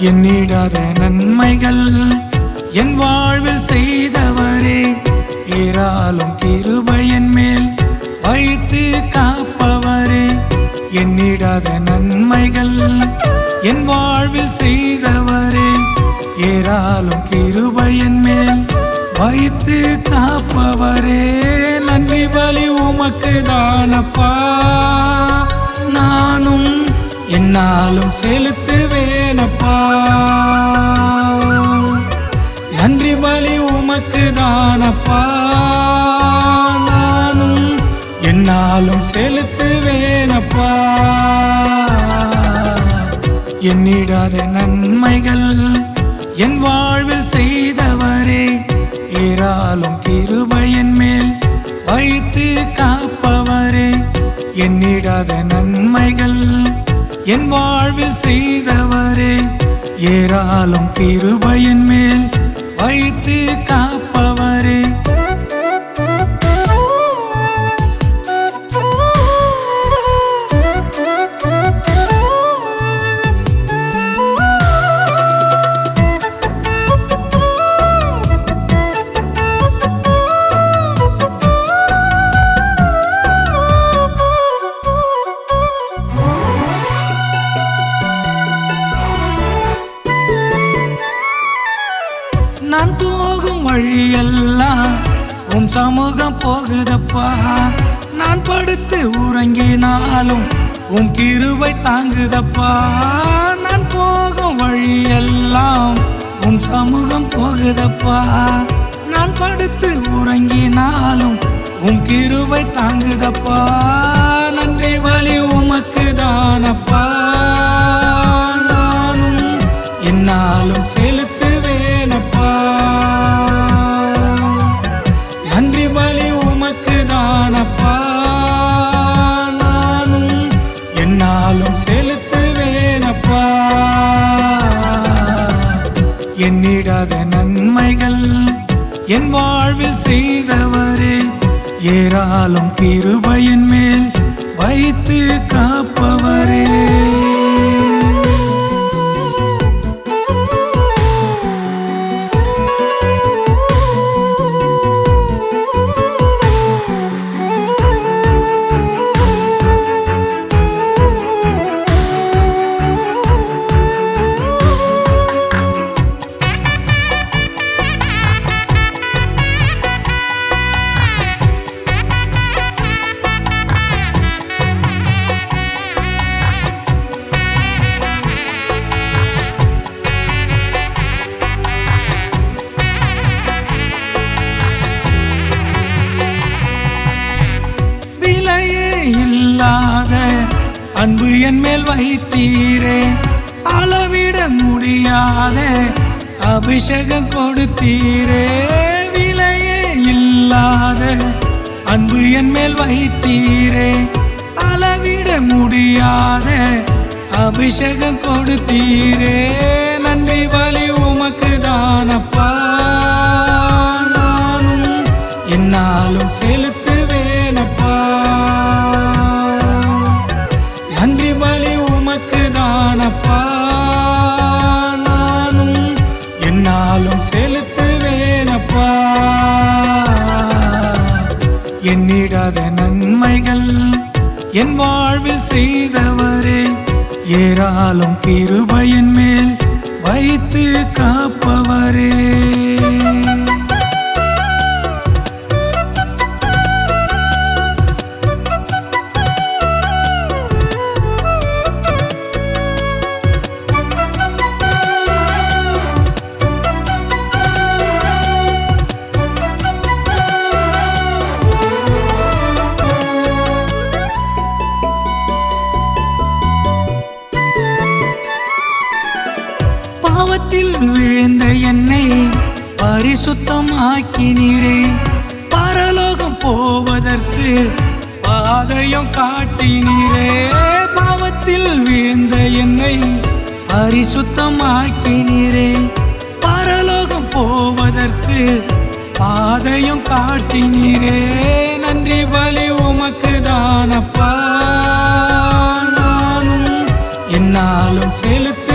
எண்ணிடாத நன்மைகள் என் வாழ்வில் செய்தவரே. ஏராளம் கிருபையின் மேல் வைத்து காப்பவரே. எண்ணிடாத நன்மைகள் என் வாழ்வில் செய்தவரே. ஏராளம் கிருபையின் மேல் வைத்து காப்பவரே. நன்றி பலி உமக்கு தானப்பா. நானும் என்னாலும் செலுத்துவேனப்பா நன்றி பலி உமக்கு தானப்பா. நானும் என்னாலும் செலுத்துவேனப்பா. எண்ணிடாத நன்மைகள் என் வாழ்வில் செய்தவரே. ஏராளும் கிருபையன் மேல் வைத்து காப்பவரே. எண்ணிடாத நன்மைகள் என் வாழ்வில் செய்தவரே. ஏராளம் கிருபையின் மேல் வைத்து காப்ப சமூகம் போகுதப்பா. நான் படுத்து உறங்கினாலும் உன் கிருவை தாங்குதப்பா. நான் போகும் வழியெல்லாம் உன் சமூகம் போகுதப்பா. நான் படுத்து உறங்கினாலும் உன் கிருவை தாங்குதப்பா. நன்றி வழி உமக்கு தானப்பா. நானும் என்னாலும் செலுத்துவேனப்பா. என் வாழ்வில் செய்தவரே. ஏராளம் கிருபையின் மேல் வைத்து அன்பு என் மேல் வைத்தீரே. அளவிட முடியாத அபிஷேகம் கொடுத்தீரே. விலையே இல்லாத அன்பு என் மேல் வைத்தீரே. அளவிட முடியாத அபிஷேகம் கொடுத்தீரே. நன்றி பலி உமக்கு தானப்பா. நானும் என்னாலும் செலுத்த எண்ணிடாத நன்மைகள் என் வாழ்வில் செய்தவரே. ஏராளம் கிருபையின் மேல் வைத்து காப்பவரே. சுத்தம் ஆக்கினீரே பரலோகம் போவதற்கு பாதையும் காட்டினீரே பாவத்தில் விழுந்த என்னை பரிசுத்தமாக்கினீரே பரலோகம் போவதற்கு பாதையும் காட்டினீரே நன்றி பலி உமக்கு தானப்பா. நானும் என்னாலும் செலுத்த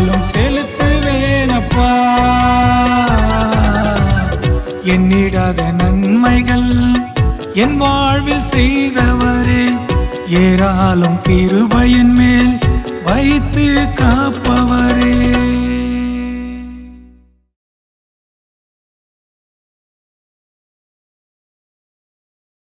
நாளும் செலுத்துவேனப்பா. என்னிடாத நன்மைகள் என் வாழ்வில் செய்தவரே. ஏராளம் கிருபையின் மேல் வைத்து காப்பவரே.